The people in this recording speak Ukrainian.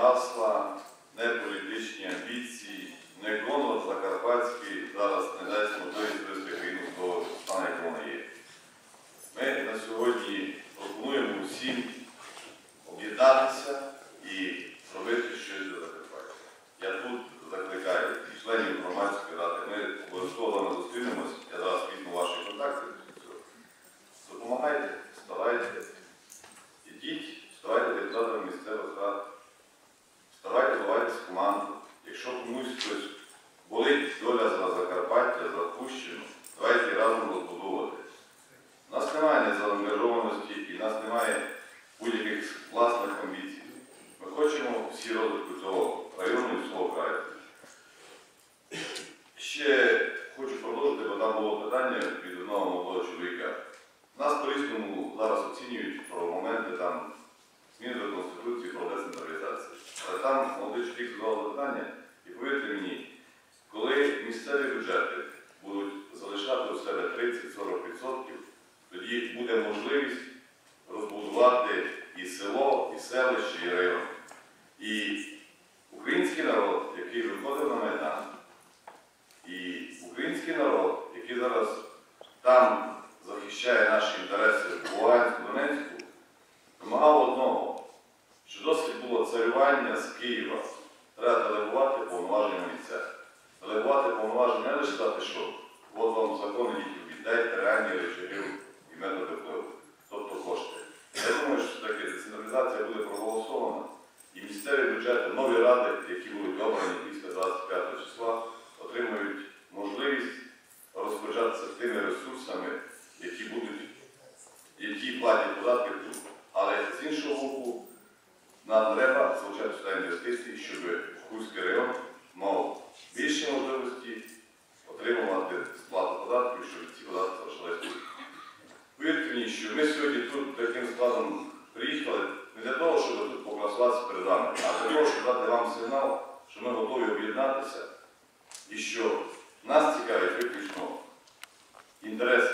гасла, не політичні амбіції, не гонор Закарпатський зараз не дасть можливість вести країну до стану, як вона є. Ми на сьогодні пропонуємо усім всі розвитку цього району і цього краю. Ще хочу продовжити, бо там було питання від одного молодого чоловіка. Нас по-різному зараз оцінюють про моменти там змін до Конституції про децентралізацію. Але там молодий чоловік задав питання, і повірте мені, коли місцеві бюджети будуть залишати у себе 30-40%, тоді буде можливість розбудувати і село, і селище, і район. І український народ, який виходив на Майдан, і український народ, який зараз там захищає наші інтереси в Луганську, Донецьку, вимагав одного, що досить було царювання з Києва. Треба делегувати повноваження на місцях. Делегувати повноваження не лише сказати, що от вам закони дітей, віддайте реальні речові і методи тобто кошти. Я думаю, що таки децентралізація буде проголосована, і місцеві бюджети, нові ради, які платять податки тут. Але з іншого боку, нам треба залучати сюди інвестиції, щоб Хуський район мав більше можливості отримувати сплату податків, щоб ці податки залишились тут. Повірте мені, що ми сьогодні тут таким складом приїхали не для того, щоб тут покрасуватися перед вами, а для того, щоб дати вам сигнал, що ми готові об'єднатися і що нас цікавить виключно інтереси